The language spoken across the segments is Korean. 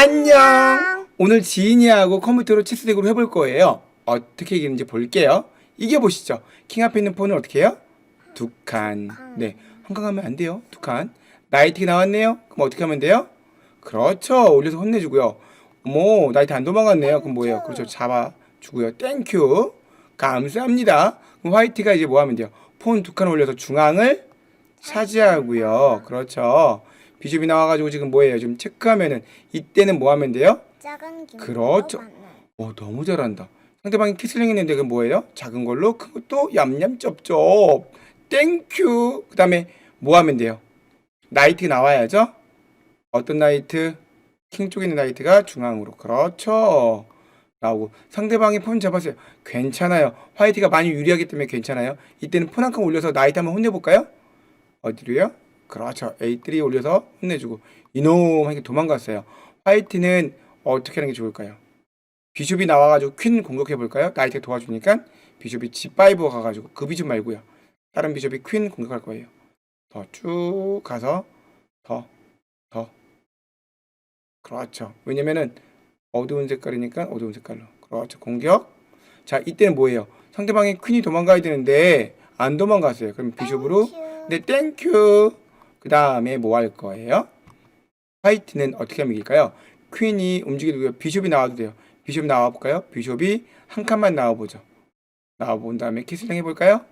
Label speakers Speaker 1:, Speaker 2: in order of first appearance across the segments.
Speaker 1: 안녕. 오늘 지인이하고 컴퓨터로 체스덱으로 해볼 거예요. 어떻게 이기는지 볼게요. 이겨 보시죠. 킹 앞에 있는 폰을 어떻게 해요? 두 칸. 네. 한 칸 하면 안 돼요. 두 칸. 나이트가 나왔네요. 그럼 어떻게 하면 돼요? 그렇죠. 올려서 혼내주고요. 어머, 나이트 안 도망갔네요. 그럼 뭐예요? 그렇죠. 잡아주고요. 땡큐. 감사합니다. 그럼 화이트가 이제 뭐 하면 돼요? 폰 두 칸 올려서 중앙을 차지하고요. 그렇죠. 비숍이 나와가지고 지금 뭐예요? 지금 체크하면은 이때는 뭐 하면 돼요?
Speaker 2: 작은 김
Speaker 1: 그렇죠. 오 너무 잘한다. 상대방이 키슬링 했는데 그 뭐예요? 작은 걸로 큰 것도 얌얌 쩝쩝. 땡큐. 그 다음에 뭐 하면 돼요? 나이트 나와야죠. 어떤 나이트? 킹 쪽에 있는 나이트가 중앙으로. 그렇죠. 나오고 상대방이 폰 잡았어요. 괜찮아요. 화이트가 많이 유리하기 때문에 괜찮아요. 이때는 폰 한 칸 올려서 나이트 한번 혼내볼까요? 어디로요? 그렇죠. A3 올려서 혼내주고 이놈 하게 도망갔어요. 화이트는 어떻게 하는 게 좋을까요? 비숍이 나와가지고 퀸 공격해 볼까요? 나이트 도와주니까 비숍이 G5 가가지고 그 비숍 말고요. 다른 비숍이 퀸 공격할 거예요. 더 쭉 가서 더 더. 그렇죠. 왜냐면은 어두운 색깔이니까 어두운 색깔로. 그렇죠. 공격. 자 이때는 뭐예요? 상대방이 퀸이 도망가야 되는데 안 도망갔어요. 그럼 비숍으로 네, 땡큐. 그 다음에 뭐 할 거예요? 화이트는 어떻게 하면 이길까요? 퀸이 움직이고 요 비숍이 나와도 돼요. 비숍 나와볼까요? 비숍이 한 칸만 나와보죠. 나와본 다음에 키슬링 해볼까요?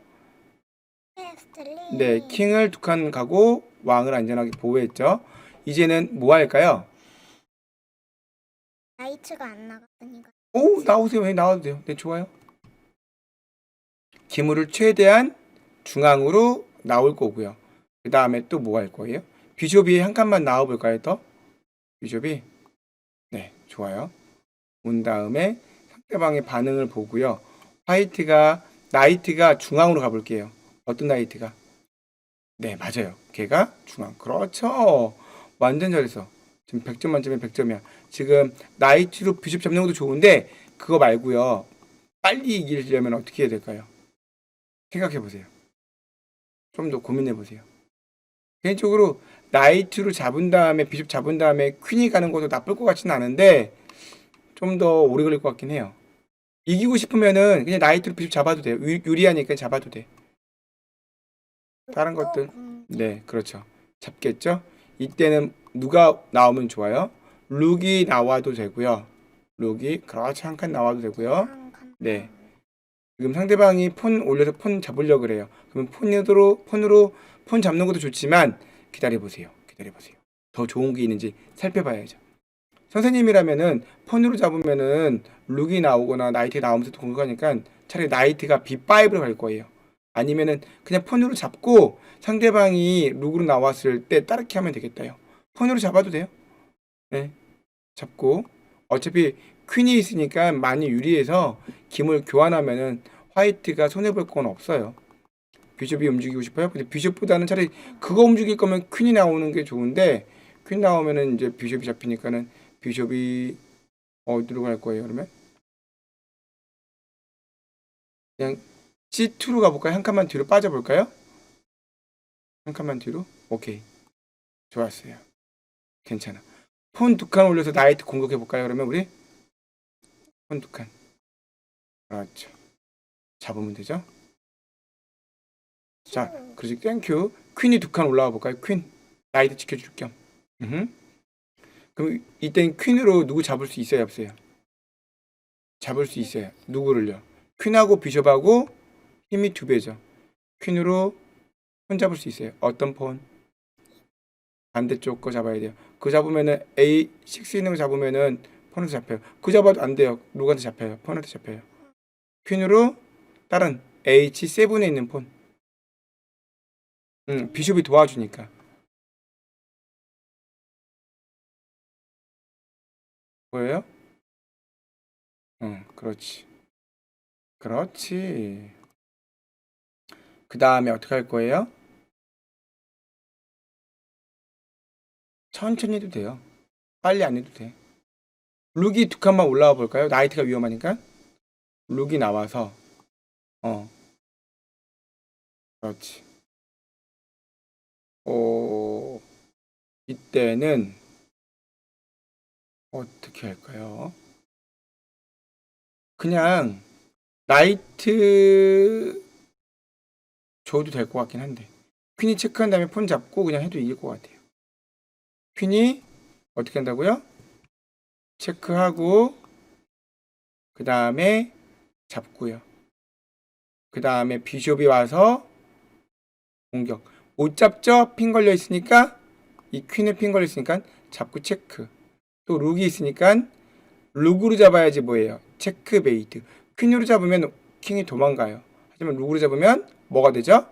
Speaker 1: 네, 킹을 두 칸 가고 왕을 안전하게 보호했죠. 이제는 뭐 할까요?
Speaker 2: 나이트가 안 나갔으니까
Speaker 1: 오, 나오세요. 왜 나와도 돼요. 네, 좋아요. 기물을 최대한 중앙으로 나올 거고요. 그 다음에 또 뭐 할 거예요? 비숍이 한 칸만 나와볼까요, 더? 비숍이? 네, 좋아요. 온 다음에 상대방의 반응을 보고요. 화이트가, 나이트가 중앙으로 가볼게요. 어떤 나이트가? 네, 맞아요. 걔가 중앙. 그렇죠. 완전 잘했어. 지금 100점 만점에 100점이야. 지금 나이트로 비숍 잡는 것도 좋은데 그거 말고요. 빨리 이기려면 어떻게 해야 될까요? 생각해 보세요. 좀 더 고민해 보세요. 개인적으로 나이트로 잡은 다음에 비숍 잡은 다음에 퀸이 가는 것도 나쁠 것 같지는 않은데 좀 더 오래 걸릴 것 같긴 해요. 이기고 싶으면은 그냥 나이트로 비숍 잡아도 돼요. 유- 유리하니까 잡아도 돼. 다른
Speaker 2: 또
Speaker 1: 것들.
Speaker 2: 공-
Speaker 1: 네, 그렇죠. 잡겠죠? 이때는 누가 나오면 좋아요? 룩이 나와도 되고요. 룩이 그렇죠. 한 칸 나와도 되고요. 네. 지금 상대방이 폰 올려서 폰 잡으려고 그래요. 그러면 폰으로 폰으로 폰 잡는 것도 좋지만 기다려 보세요. 기다려 보세요. 더 좋은 게 있는지 살펴봐야죠. 선생님이라면은 폰으로 잡으면은 룩이 나오거나 나이트 나오면서 또 공격하니까 차라리 나이트가 B5로 갈 거예요. 아니면은 그냥 폰으로 잡고 상대방이 룩으로 나왔을 때 따르게 하면 되겠다요. 폰으로 잡아도 돼요. 네. 잡고 어차피 퀸이 있으니까 많이 유리해서 김을 교환하면은 화이트가 손해 볼 건 없어요. 비숍이 움직이고 싶어요. 근데 비숍보다는 차라리 그거 움직일 거면 퀸이 나오는 게 좋은데 퀸 나오면은 이제 비숍이 잡히니까는 비숍이 어디로 갈 거예요? 그러면 그냥 C2로 가볼까요? 한 칸만 뒤로 빠져볼까요? 한 칸만 뒤로? 오케이. 좋았어요. 괜찮아. 폰 두 칸 올려서 나이트 공격해 볼까요? 그러면 우리? 폰 두 칸. 그렇죠. 잡으면 되죠? 자, 그렇지. 땡큐. 퀸이 두 칸 올라와 볼까요? 퀸. 나이트 지켜줄 겸. 음흠. 그럼 이땐 퀸으로 누구 잡을 수 있어요? 없어요? 잡을 수 있어요. 누구를요? 퀸하고 비숍하고 힘이 두 배죠. 퀸으로 폰 잡을 수 있어요. 어떤 폰? 반대쪽 거 잡아야 돼요. 그 잡으면은 A6 있는 거 잡으면은 폰한테 잡혀요. 그 잡아도 안 돼요. 누구한테 잡혀요? 폰한테 잡혀요. 퀸으로 다른 H7에 있는 폰. 음, 비숍이 도와주니까. 보여요? 응, 그렇지. 그렇지. 그 다음에 어떻게 할 거예요? 천천히 해도 돼요. 빨리 안 해도 돼. 룩이 두 칸만 올라와 볼까요? 나이트가 위험하니까. 룩이 나와서, 어. 그렇지. 어, 이때는, 어떻게 할까요? 그냥 나이트 줘도 될 것 같긴 한데 퀸이 체크한 다음에 폰 잡고 그냥 해도 이길 것 같아요. 퀸이 어떻게 한다고요? 체크하고 그 다음에 잡고요. 그 다음에 비숍이 와서 공격. 못 잡죠? 핀 걸려 있으니까 이 퀸에 핀 걸려 있으니까 잡고 체크. 또 룩이 있으니까 룩으로 잡아야지 뭐예요? 체크 베이트. 퀸으로 잡으면 킹이 도망가요. 하지만 룩으로 잡으면 뭐가 되죠?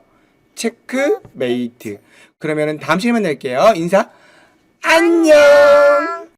Speaker 1: 체크 메이트. 그러면은 다음 시간에 만날게요. 인사 안녕.